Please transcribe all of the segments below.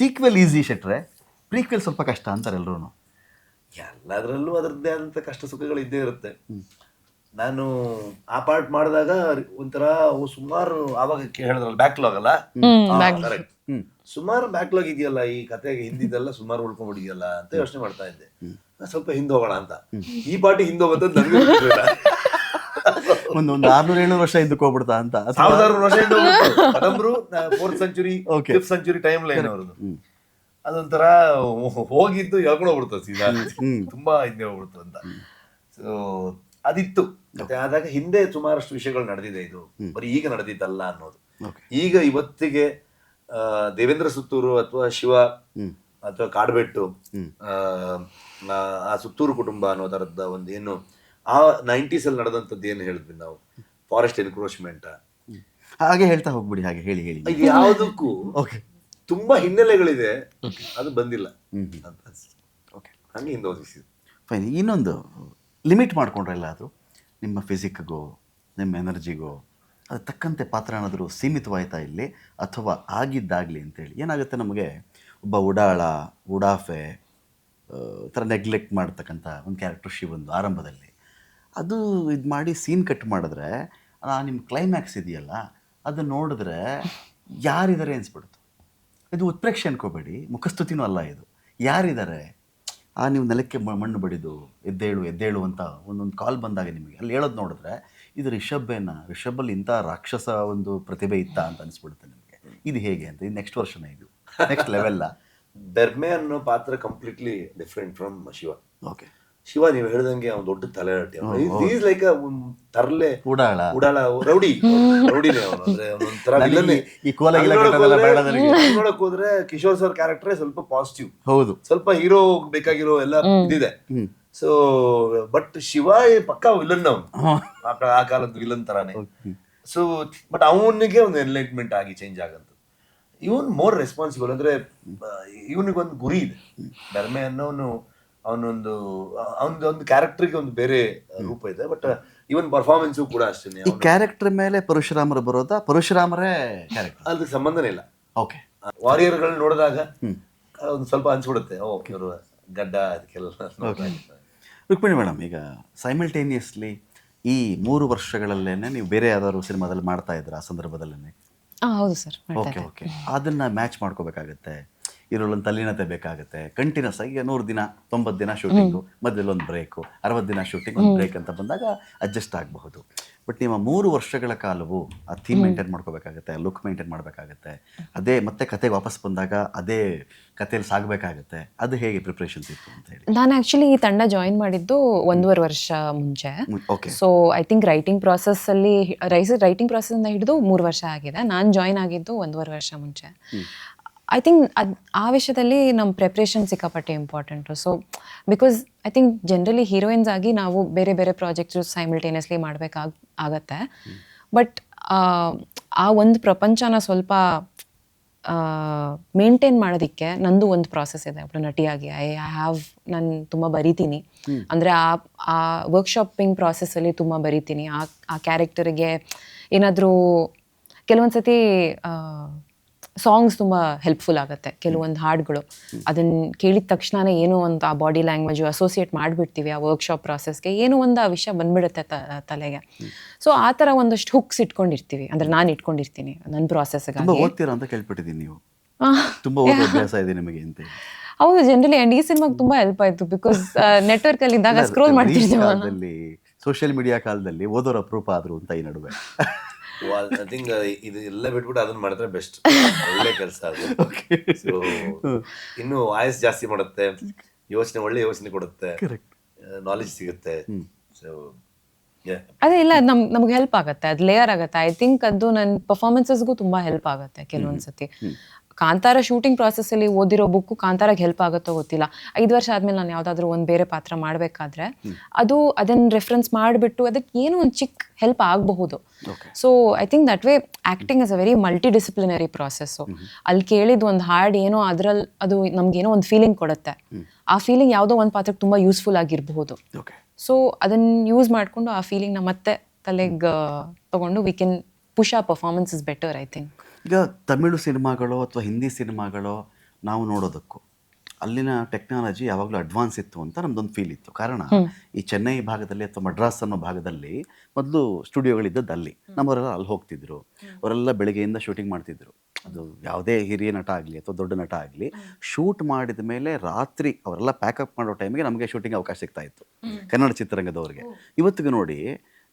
Sequel easy ಶೆಟ್ರೆ prequel ಸ್ವಲ್ಪ ಕಷ್ಟ ಅಂತಾರೆ ಎಲ್ಲರೂ ಎಲ್ಲದರಲ್ಲೂ ಅದರದ್ದೇ ಆದಂಥ ಕಷ್ಟ ಸುಖಗಳು ಇದ್ದೇ ಇರುತ್ತೆ. ನಾನು ಆ ಪಾರ್ಟ್ ಮಾಡಿದಾಗ ಒಂಥರ ಸುಮಾರು ಆವಾಗ ಹೇಳಿದ್ರಲ್ಲ ಬ್ಯಾಕ್ಲಾಗ್ ಅಲ್ಲ? ಕರೆಕ್ಟ್ ಸುಮಾರು ಬ್ಯಾಕ್ಲಾಗ್ ಇದೆಯಲ್ಲ ಈ ಕತೆಗೆ ಹಿಂದಿದ್ದೆಲ್ಲ ಸುಮಾರು ಉಳ್ಕೊಂಡ್ಬಿಡಿದೆಯಲ್ಲ ಅಂತ ಯೋಚನೆ ಮಾಡ್ತಾ ಇದ್ದೆ. ನಾನ್ ಸ್ವಲ್ಪ ಹಿಂದೆ ಹೋಗೋಣ ಅಂತ ಈ ಪಾರ್ಟಿ ಹಿಂದೆ ಹೋಗೋದು ನನಗೆ ಒಂದು ಒಂದು ಆರ್ನೂರ ಏಳ್ನೂರು ವರ್ಷ ಇದ್ದಕ್ಕೆ ಹೋಗ್ಬಿಡ್ತಾ ಅಂತ. ಸಾವಿರದ ಸಾವಿರಾರು ವರ್ಷ. ಕದಂಬರು fourth century. Fifth century timeline ಅವ್ರದ್ದು. ಅದೊಂಥರ ಹೋಗಿದ್ದು ಹೇಳ್ಕೊಂಡು ಹೋಗ್ಬಿಡ್ತದೆ ಸೀದಾ. ತುಂಬಾ ಹಿಂದೆ ಹೋಗ್ಬಿಡ್ತು ಅಂತ. ಸೊ ಅದಿತ್ತು. ಮತ್ತೆ ಆದಾಗ ಹಿಂದೆ ಸುಮಾರಷ್ಟು ವಿಷಯಗಳು ನಡೆದಿದೆ ಇದು. ಬರೀ ಈಗ ನಡೆದಿದ್ದಲ್ಲ ಅನ್ನೋದು. ಈಗ ಇವತ್ತಿಗೆ ದೇವೇಂದ್ರ ಸುತ್ತೂರು ಅಥವಾ ಶಿವ ಅಥವಾ ಕಾಡ್ಬೆಟ್ಟು ಆ, ಸುತ್ತೂರು ಕುಟುಂಬ ಅನ್ನೋ ತರದ ಒಂದೇನು ಏನು ಆ ನೈಂಟೀಸ್ ಅಲ್ಲಿ ನಡೆದಂಥದ್ದು ಏನು ಹೇಳಿದ್ವಿ ನಾವು? ಫಾರೆಸ್ಟ್ ಎನ್ಕ್ರೋಚ್ಮೆಂಟ್ ಹಾಗೆ ಹೇಳ್ತಾ ಹೋಗ್ಬಿಡಿ ಹಾಗೆ ಹೇಳಿ ಹೇಳಿ. ಇದು ಯಾವುದಕ್ಕೂ ಓಕೆ. ತುಂಬಾ ಹಿನ್ನೆಲೆಗಳಿದೆ. ಅದು ಬಂದಿಲ್ಲ. ಅಂತ ಅನ್ಸುತ್ತೆ. ಓಕೆ. ಹಂಗೆ ಫೈನ್. ಇನ್ನೊಂದು ಲಿಮಿಟ್ ಮಾಡ್ಕೊಂಡ್ರೆ ಅದು? ನಿಮ್ಮ ಫಿಸಿಕ್ಗೋ ನಿಮ್ಮ ಎನರ್ಜಿಗೋ ಅದು ತಕ್ಕಂತೆ ಪಾತ್ರ ಏನಾದರೂ ಸೀಮಿತವಾಯ್ತಾ ಇಲ್ಲಿ? ಅಥವಾ ಆಗಿದ್ದಾಗಲಿ ಅಂತೇಳಿ? ಏನಾಗುತ್ತೆ ನಮಗೆ? ಒಬ್ಬ ಉಡಾಳ ಉಡಾಫೆ ಆ, ಥರ ನೆಗ್ಲೆಕ್ಟ್ ಮಾಡ್ತಕ್ಕಂಥ ಒಂದು ಕ್ಯಾರೆಕ್ಟರ್ ಶಿವಂದು ಆರಂಭದಲ್ಲಿ. ಅದು ಇದು ಮಾಡಿ ಸೀನ್ ಕಟ್ ಮಾಡಿದ್ರೆ ಆ ನಿಮ್ಮ ಕ್ಲೈಮ್ಯಾಕ್ಸ್ ಇದೆಯಲ್ಲ ಅದು ನೋಡಿದ್ರೆ ಯಾರಿದ್ದಾರೆ ಅನ್ಸ್ಬಿಡ್ತು ಇದು ಉತ್ಪ್ರೇಕ್ಷೆ ಅನ್ಕೋಬೇಡಿ ಮುಖಸ್ತುತಿನೂ ಅಲ್ಲ ಇದು. ಯಾರಿದ್ದಾರೆ? ಆ ನೀವು ನೆಲಕ್ಕೆ ಮಣ್ಣು ಬಡಿದು ಎದ್ದೇಳು ಎದ್ದೇಳು ಅಂತ ಒಂದೊಂದು ಕಾಲ್ ಬಂದಾಗ ನಿಮಗೆ ಅಲ್ಲಿ ಹೇಳೋದು ನೋಡಿದ್ರೆ ಇದು ರಿಷಭೇನ ರಿಷಭಲ್ಲಿ ಇಂಥ ರಾಕ್ಷಸ ಒಂದು ಪ್ರತಿಭೆ ಇತ್ತ ಅಂತ ಅನಿಸ್ಬಿಡುತ್ತೆ ನಿಮಗೆ. ಇದು ಹೇಗೆ ಅಂತ ಇದು ನೆಕ್ಸ್ಟ್ ವರ್ಷನ ಇದು ನೆಕ್ಸ್ಟ್ ಲೆವೆಲ್ಲ ಬೆರ್ಮೆ ಅನ್ನೋ ಪಾತ್ರ completely different from Shiva. Okay Shiva ನೀವು ಹೇಳ್ದಂಗೆ ಅವ್ನು ದೊಡ್ಡ ತಲೆ ಈಸ್ ಲೈಕ್ ತರಲೆ ಉಡಾಳ. ಉಡಾಳ ರೌಡಿ. ರೌಡಿನೇ ಅವನು. ಅಂದ್ರೆ ಒಂಥರ ಈ ಕೋಲ ನೋಡಕ್ ಹೋದ್ರೆ- ಕಿಶೋರ್ ಸರ್ ಕ್ಯಾರೆಕ್ಟರ್ ಸ್ವಲ್ಪ ಪಾಸಿಟಿವ್ ಹೌದು. ಸ್ವಲ್ಪ ಹೀರೋ ಬೇಕಾಗಿರೋ ಎಲ್ಲ ಇದಿದೆ. ಸೊ ಬಟ್ ಶಿವ ಪಕ್ಕ ವಿಲನ್ ಅವನು. ಆ ಆ ಕಾಲದ ವಿಲನ್ ತರಾನೇ. ಸೊ ಬಟ್ ಅವನಿಗೆ ಒಂದು ಎನ್ಲೈಟ್ಮೆಂಟ್ ಆಗಿ ಚೇಂಜ್ ಆಗಂತ ಇವನ್ ಮೋರ್ ರೆಸ್ಪಾನ್ಸಿಬಲ್ ಅಂದ್ರೆ ಇವನಿಗೊಂದು ಗುರಿ ಇದೆ. ಧರ್ಮೆ ಅನ್ನೋನು ಅವನೊಂದು ಅವನದು ಒಂದು ಕ್ಯಾರೆಕ್ಟರ್ಗೆ ಒಂದು ಬೇರೆ ರೂಪ ಇದೆ. ಬಟ್ ಇವನ್ ಪರ್ಫಾರ್ಮೆನ್ಸು ಕೂಡ ಅಷ್ಟೇ ಈ ಕ್ಯಾರೆಕ್ಟರ್ ಮೇಲೆ ಪರಶುರಾಮರು ಬರೋದಾ? ಪರಶುರಾಮರೇ ಕ್ಯಾರೆಕ್ಟರ್ ಅದಕ್ಕೆ ಸಂಬಂಧನೇ ಇಲ್ಲ. ಓಕೆ ವಾರಿಯರ್ಗಳನ್ನ ನೋಡಿದಾಗ ಒಂದು ಸ್ವಲ್ಪ ಅನ್ಸ್ಬಿಡುತ್ತೆ. ಓ ಇವರು ಗಡ್ಡ ಅದಕ್ಕೆಲ್ಲ. ರುಕ್ಮಿಣಿ ಮೇಡಮ್ ಈಗ ಸೈಮಲ್ಟೇನಿಯಸ್ಲಿ ಈ ಮೂರು ವರ್ಷಗಳಲ್ಲೇನೆ ನೀವು ಬೇರೆ ಯಾವ್ದಾದ್ರು ಸಿನಿಮಾದಲ್ಲಿ ಮಾಡ್ತಾ ಇದ್ರ ಆ ಸಂದರ್ಭದಲ್ಲೇ ಹೌದು ಸರ್ ಮಾಡ್ತಾ ಓಕೆ ಓಕೆ ಅದನ್ನ ಮ್ಯಾಚ್ ಮಾಡ್ಕೋಬೇಕಾಗತ್ತೆ. ಇದರಲ್ಲೊಂದು ತಲ್ಲೀನತೆ ಬೇಕಾಗುತ್ತೆ. ಕಂಟಿನ್ಯೂಸ್ ಆಗಿ ನೂರು ದಿನ ತೊಂಬತ್ತು ದಿನ ಶೂಟಿಂಗು ಮಧ್ಯದಲ್ಲಿ ಒಂದು ಬ್ರೇಕು ಅರವತ್ತು ದಿನ ಶೂಟಿಂಗ್ ಒಂದು ಬ್ರೇಕ್ ಅಂತ ಬಂದಾಗ ಅಡ್ಜಸ್ಟ್ ಆಗಬಹುದು. ಬಟ್ ನಿಮ್ಮ ಮೂರು ವರ್ಷಗಳ ಕಾಲವು ಆ ಥೀಮ್ ಮೇಂಟೈನ್ ಮಾಡ್ಕೋಬೇಕಾಗತ್ತೆ ಲುಕ್ ಮೇಂಟೈನ್ ಮಾಡಬೇಕಾಗತ್ತೆ. ಅದೇ ಮತ್ತೆ ಕತೆಗೆ ವಾಪಸ್ ಬಂದಾಗ ಅದೇ ಕಥೆಯಲ್ಲಿ ಸಾಗಬೇಕಾಗತ್ತೆ. ಅದು ಹೇಗೆ ಪ್ರಿಪ್ರೇಷನ್ಸ್ ಇತ್ತು ಅಂತ ಹೇಳಿ. ನಾನು ಆ್ಯಕ್ಚುಲಿ ಈ ತಂಡ ಜಾಯಿನ್ ಮಾಡಿದ್ದು ಒಂದೂವರೆ ವರ್ಷ ಮುಂಚೆ. Okay so I think writing ಪ್ರಾಸೆಸ್ಸಲ್ಲಿ ರೈಸ್ ರೈಟಿಂಗ್ ಪ್ರಾಸೆಸ್ನ ಹಿಡಿದು ಮೂರು ವರ್ಷ ಆಗಿದೆ. ನಾನು ಜಾಯಿನ್ ಆಗಿದ್ದು ಒಂದೂವರೆ ವರ್ಷ ಮುಂಚೆ. ಐ ಥಿಂಕ್ ಅದು ಆ ವಿಷಯದಲ್ಲಿ ನಮ್ಮ ಪ್ರಿಪ್ರೇಷನ್ ಸಿಕ್ಕಾಪಟ್ಟೆ important so because I think generally heroines ಆಗಿ ನಾವು ಬೇರೆ ಬೇರೆ ಪ್ರಾಜೆಕ್ಟ್ಸ್ ಸೈಮಲ್ಟೇನಿಯಸ್ಲಿ ಮಾಡಬೇಕಾಗ ಆಗತ್ತೆ. ಬಟ್ ಆ ಒಂದು ಪ್ರಪಂಚನ ಸ್ವಲ್ಪ ಮೇಂಟೈನ್ ಮಾಡೋದಕ್ಕೆ ನಂದು ಒಂದು ಪ್ರಾಸೆಸ್ ಇದೆ. ಒಬ್ಬಳು ನಟಿಯಾಗಿ. ಐ ಐ ಹ್ಯಾವ್ ನಾನು ತುಂಬ ಬರಿತೀನಿ. ಅಂದರೆ ಆ ಆ ವರ್ಕ್ಶಾಪಿಂಗ್ ಪ್ರಾಸೆಸ್ಸಲ್ಲಿ ತುಂಬ ಬರಿತೀನಿ. ಆ ಆ ಕ್ಯಾರೆಕ್ಟರಿಗೆ ಏನಾದರೂ ಕೆಲವೊಂದು ಸತಿ ಸಾಂಗ್ಸ್ ತುಂಬ ಹೆಲ್ಪ್ಫುಲ್ ಆಗುತ್ತೆ. ಕೆಲವೊಂದು ಹಾಡುಗಳು. ಅದನ್ನು ಕೇಳಿದ ತಕ್ಷಣನೇ ಏನೋ ಒಂದು ಆ ಬಾಡಿ ಲ್ಯಾಂಗ್ವೇಜು ಅಸೋಸಿಯೇಟ್ ಮಾಡಿಬಿಡ್ತೀವಿ ಆ ವರ್ಕ್ಶಾಪ್ ಪ್ರಾಸೆಸ್ಗೆ ಏನೋ ಒಂದು ಆ ವಿಷಯ ಬಂದ್ಬಿಡುತ್ತೆ ತಲೆಗೆ. ಸೊ ಆ ಥರ ಒಂದಷ್ಟು ಹುಕ್ಸ್ ಇಟ್ಕೊಂಡಿರ್ತೀವಿ. ಅಂದರೆ ನಾನು ಇಟ್ಕೊಂಡಿರ್ತೀನಿ ನನ್ನ ಪ್ರಾಸೆಸ್ಗೆ ಓದ್ತೀರಾ ಅಂತ ಕೇಳ್ಬಿಟ್ಟಿದ್ದೀನಿ ನೀವು. ತುಂಬಾ ಅಭ್ಯಾಸ ಇದೆ ನಿಮಗೆ ಅಂತ. ಹೌದು ಜನರಲಿ ಅಂಡ್ ಈ ಸಿನಿಮಾಗೆ ತುಂಬ ಹೆಲ್ಪ್ ಆಯಿತು ಬಿಕಾಸ್ ನೆಟ್ವರ್ಕಲ್ಲಿ ಇದ್ದಾಗ ಸ್ಕ್ರೋಲ್ ಮಾಡ್ತಿದ್ದೆ ಮಾಡ್ತಿರ್ತೀವಿ ಕಾಲದಲ್ಲಿ ಸೋಷಿಯಲ್ ಮೀಡಿಯಾ ಕಾಲದಲ್ಲಿ ಓದೋರ ಅಪರೂಪ ಆದ್ರು ಅಂತ ಈ ನಡುವೆ. ಐ ಥಿಂಕ್ ಇದು ಎಲ್ಲ ಬಿಟ್ಬಿಟ್ಟು ಅದನ್ನ ಮಾಡಿದ್ರೆ ಬೆಸ್ಟ್ ಒಳ್ಳೆ ಕೆಲಸ ಅದು. ಸೊ ಇನ್ನು ವಾಯ್ಸ್ ಜಾಸ್ತಿ ಮಾಡುತ್ತೆ. ಯೋಚನೆ ಒಳ್ಳೆ ಯೋಚನೆ ಕೊಡುತ್ತೆ. ನಾಲೆಜ್ ಸಿಗುತ್ತೆ. ಸೊ ಅದೇ ಇಲ್ಲ ನಮ್ ನಮ್ಗೆ ಹೆಲ್ಪ್ ಆಗುತ್ತೆ. ಅದು ಲೇಯರ್ ಆಗುತ್ತೆ. ಐ ಥಿಂಕ್ ಅದು ನನ್ನ ಪರ್ಫಾರ್ಮೆನ್ಸಸ್ಗೂ ತುಂಬಾ ಹೆಲ್ಪ್ ಆಗುತ್ತೆ ಕೆಲವೊಂದು ಸತಿ ಕಾಂತಾರ ಶೂಟಿಂಗ್ ಪ್ರಾಸೆಸ್ಸಲ್ಲಿ ಓದಿರೋ ಬುಕ್ಕು ಕಾಂತಾರಾಗ ಹೆಲ್ಪ್ ಆಗುತ್ತೋ ಗೊತ್ತಿಲ್ಲ. ಐದು ವರ್ಷ ಆದ್ಮೇಲೆ ನಾನು ಯಾವುದಾದ್ರೂ ಒಂದು ಬೇರೆ ಪಾತ್ರ ಮಾಡಬೇಕಾದ್ರೆ ಅದು ಅದನ್ನ ರೆಫರೆನ್ಸ್ ಮಾಡಿಬಿಟ್ಟು ಅದಕ್ಕೆ ಏನೋ ಒಂದು ಚಿಕ್ಕ ಹೆಲ್ಪ್ ಆಗಬಹುದು. So I think that way acting is a very multidisciplinary process ಅಲ್ಲಿ ಕೇಳಿದ ಒಂದು ಹಾರ್ಡ್ ಏನೋ ಅದರಲ್ಲಿ ಅದು ನಮ್ಗೇನೋ ಒಂದು ಫೀಲಿಂಗ್ ಕೊಡುತ್ತೆ. ಆ ಫೀಲಿಂಗ್ ಯಾವುದೋ ಒಂದು ಪಾತ್ರಕ್ಕೆ ತುಂಬ ಯೂಸ್ಫುಲ್ ಆಗಿರಬಹುದು. ಸೊ ಅದನ್ನ ಯೂಸ್ ಮಾಡಿಕೊಂಡು ಆ ಫೀಲಿಂಗ್ನ ಮತ್ತೆ ತಲೆಗೆ ತಗೊಂಡು we can push a performance is better I think ಈಗ ತಮಿಳು ಸಿನಿಮಾಗಳು ಅಥವಾ ಹಿಂದಿ ಸಿನಿಮಾಗಳು ನಾವು ನೋಡೋದಕ್ಕೂ ಅಲ್ಲಿನ ಟೆಕ್ನಾಲಜಿ ಯಾವಾಗಲೂ ಅಡ್ವಾನ್ಸ್ ಇತ್ತು ಅಂತ ನಮ್ದೊಂದು ಫೀಲ್ ಇತ್ತು. ಕಾರಣ ಈ ಚೆನ್ನೈ ಭಾಗದಲ್ಲಿ ಅಥವಾ ಮಡ್ರಾಸ್ ಅನ್ನೋ ಭಾಗದಲ್ಲಿ ಮೊದಲು ಸ್ಟುಡಿಯೋಗಳಿದ್ದದ್ದು ಅಲ್ಲಿ. ನಮ್ಮವರೆಲ್ಲ ಅಲ್ಲಿ ಹೋಗ್ತಿದ್ರು. ಅವರೆಲ್ಲ ಬೆಳಿಗ್ಗೆಯಿಂದ ಶೂಟಿಂಗ್ ಮಾಡ್ತಿದ್ರು. ಅದು ಯಾವುದೇ ಹಿರಿಯ ನಟ ಆಗಲಿ ಅಥವಾ ದೊಡ್ಡ ನಟ ಆಗಲಿ ಶೂಟ್ ಮಾಡಿದ ಮೇಲೆ ರಾತ್ರಿ ಅವರೆಲ್ಲ ಪ್ಯಾಕಪ್ ಮಾಡೋ ಟೈಮಿಗೆ ನಮಗೆ ಶೂಟಿಂಗ್ ಅವಕಾಶ ಸಿಗ್ತಾ ಇತ್ತು. ಕನ್ನಡ ಚಿತ್ರರಂಗದವ್ರಿಗೆ. ಇವತ್ತಿಗೂ ನೋಡಿ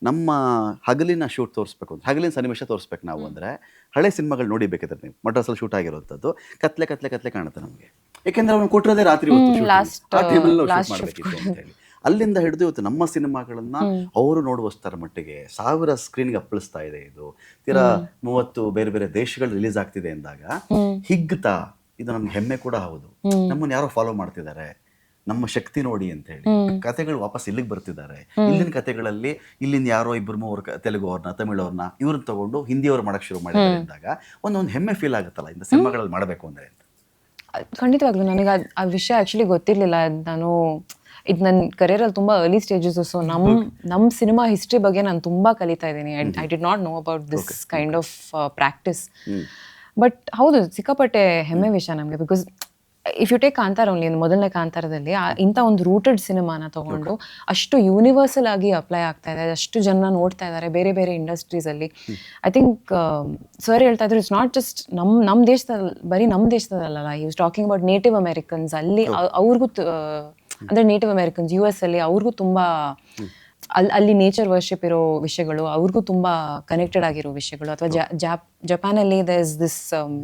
ನಮ್ಮ ಹಗಲಿನ ಶೂಟ್ ತೋರಿಸ್ಬೇಕು ಅಂತ ಹಗಲಿನ ಸನ್ನಿವೇಶ ತೋರಿಸ್ಬೇಕು ನಾವು ಅಂದರೆ ಹಳೆ ಸಿನಿಮಾಗಳು ನೋಡಿಬೇಕಿದ್ರೆ ನೀವು. ಮಡ್ರಾಸಲ್ಲಿ ಶೂಟ್ ಆಗಿರುವಂಥದ್ದು. ಕತ್ಲೆ ಕತ್ಲೆ ಕತ್ಲೆ ಕಾಣುತ್ತೆ ನಮಗೆ. ಯಾಕೆಂದ್ರೆ ಅವ್ನು ಕೊಟ್ಟಿರೋದೇ ರಾತ್ರಿ ಹೊತ್ತು shooting. last, ಆ ಟೈಮಲ್ಲಿ ಶೂಟ್ ಮಾಡಬೇಕಿತ್ತು ಅಂತ ಹೇಳಿ ಅಲ್ಲಿಂದ ಹಿಡಿದು ಇವತ್ತು ನಮ್ಮ ಸಿನಿಮಾಗಳನ್ನ ಅವರು ನೋಡುವಷ್ಟರ ಮಟ್ಟಿಗೆ ಸಾವಿರ ಸ್ಕ್ರೀನ್ಗೆ ಅಪ್ಪಳಿಸ್ತಾ ಇದೆ ಇದು. ತೀರಾ ಮೂವತ್ತು ಬೇರೆ ಬೇರೆ ದೇಶಗಳು ರಿಲೀಸ್ ಆಗ್ತಿದೆ ಅಂದಾಗ ಹಿಗ್ತಾ ಇದು ನಮ್ಗೆ ಹೆಮ್ಮೆ ಕೂಡ ಹೌದು. ನಮ್ಮನ್ನ ಯಾರೋ ಫಾಲೋ ಮಾಡ್ತಿದ್ದಾರೆ. ನಮ್ಮ ಶಕ್ತಿ ನೋಡಿ ಅಂತ ಹೇಳಿ ಕತೆಗಳು ವಾಪಸ್ ಇಲ್ಲಿಗೆ ಬರ್ತಿದ್ದಾರೆ. ಇಲ್ಲಿನ ಕತೆಗಳಲ್ಲಿ ಇಲ್ಲಿನ ಯಾರೋ ಇಬ್ಬರು ಮೂವರು ತೆಲುಗು ಅವ್ರನ್ನ ತಮಿಳು ಅವ್ರನ್ನ ಇವ್ರನ್ನ ತಗೊಂಡು ಹಿಂದಿಯವ್ರು ಮಾಡಕ್ ಶುರು ಮಾಡಿದ್ದಾರೆ ಅಂದಾಗ ಒಂದೊಂದು ಹೆಮ್ಮೆ ಫೀಲ್ ಆಗುತ್ತಲ್ಲ ಇಂಥ ಸಿನಿಮಾಗಳಲ್ಲಿ ಮಾಡಬೇಕು ಅಂದ್ರೆ ಅಂತ. ಖಂಡಿತವಾಗ್ಲೂ ನನಗೆ ಆ ವಿಷಯ ಆಕ್ಚುಲಿ ಗೊತ್ತಿರಲಿಲ್ಲ. ನಾನು ಇದು ನನ್ನ ಕರಿಯರಲ್ಲಿ ತುಂಬಾ ಅರ್ಲಿ ಸ್ಟೇಜಸ್ ಸೊ ನಮ್ ನಮ್ಮ ಸಿನಿಮಾ ಹಿಸ್ಟ್ರಿ ಬಗ್ಗೆ ನಾನು ತುಂಬಾ ಕಲಿತಾ ಇದ್ದೀನಿ. I did not know about this kind of practice but ಹೌದು ಸಿಕ್ಕಾಪಟ್ಟೆ ಹೆಮ್ಮೆ ವಿಷಯ ನಮಗೆ because if you take Kantara only ಮೊದಲನೇ ಕಾಂತಾರದಲ್ಲಿ ಇಂಥ ಒಂದು ರೂಟೆಡ್ ಸಿನಿಮಾನ ತಗೊಂಡು ಅಷ್ಟು ಯೂನಿವರ್ಸಲ್ ಆಗಿ ಅಪ್ಲೈ ಆಗ್ತಾ ಇದೆ. ಅಷ್ಟು ಜನ ನೋಡ್ತಾ ಇದ್ದಾರೆ ಬೇರೆ ಬೇರೆ ಇಂಡಸ್ಟ್ರೀಸಲ್ಲಿ ಐ ಥಿಂಕ್ ಸರ್ ಹೇಳ್ತಾ ಇದ್ರು ಇಟ್ಸ್ ನಾಟ್ ಜಸ್ಟ್ ನಮ್ಮ ನಮ್ಮ ದೇಶದಲ್ಲಿ ಬರೀ ನಮ್ಮ ದೇಶದಲ್ಲ you talking about native Americans ಅಲ್ಲಿ ಅವ್- ಅವ್ರಿಗೂ ಅಂದ್ರೆ ನೇಟಿವ್ ಅಮೆರಿಕನ್ಸ್ ಯು ಎಸ್ ಅಲ್ಲಿ ಅವ್ರಿಗೂ ತುಂಬಾ ಅಲ್ಲಿ ಅಲ್ಲಿ ನೇಚರ್ ವರ್ಷಿಪ್ ಇರೋ ವಿಷಯಗಳು ಅವ್ರಿಗೂ ತುಂಬಾ ಕನೆಕ್ಟೆಡ್ ಆಗಿರೋ ವಿಷಯಗಳು. ಅಥವಾ ಜಾಪ್ ಜಪಾನಲ್ಲಿ the is this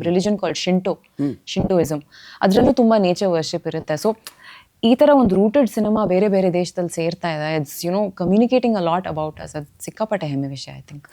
religion called Shinto Shintoism ಅದರಲ್ಲೂ ತುಂಬಾ ನೇಚರ್ ವರ್ಷಿಪ್ ಇರುತ್ತೆ. ಸೊ ಈ ತರ ಒಂದು ರೂಟೆಡ್ ಸಿನಿಮಾ ಬೇರೆ ಬೇರೆ ದೇಶದಲ್ಲಿ ಸೇರ್ತಾ ಇದೆ. It's you know communicating a lot about us ಅದು ಸಿಕ್ಕಾಪಟ್ಟೆ ಹೆಮ್ಮೆ ವಿಷಯ ಐ ಥಿಂಕ್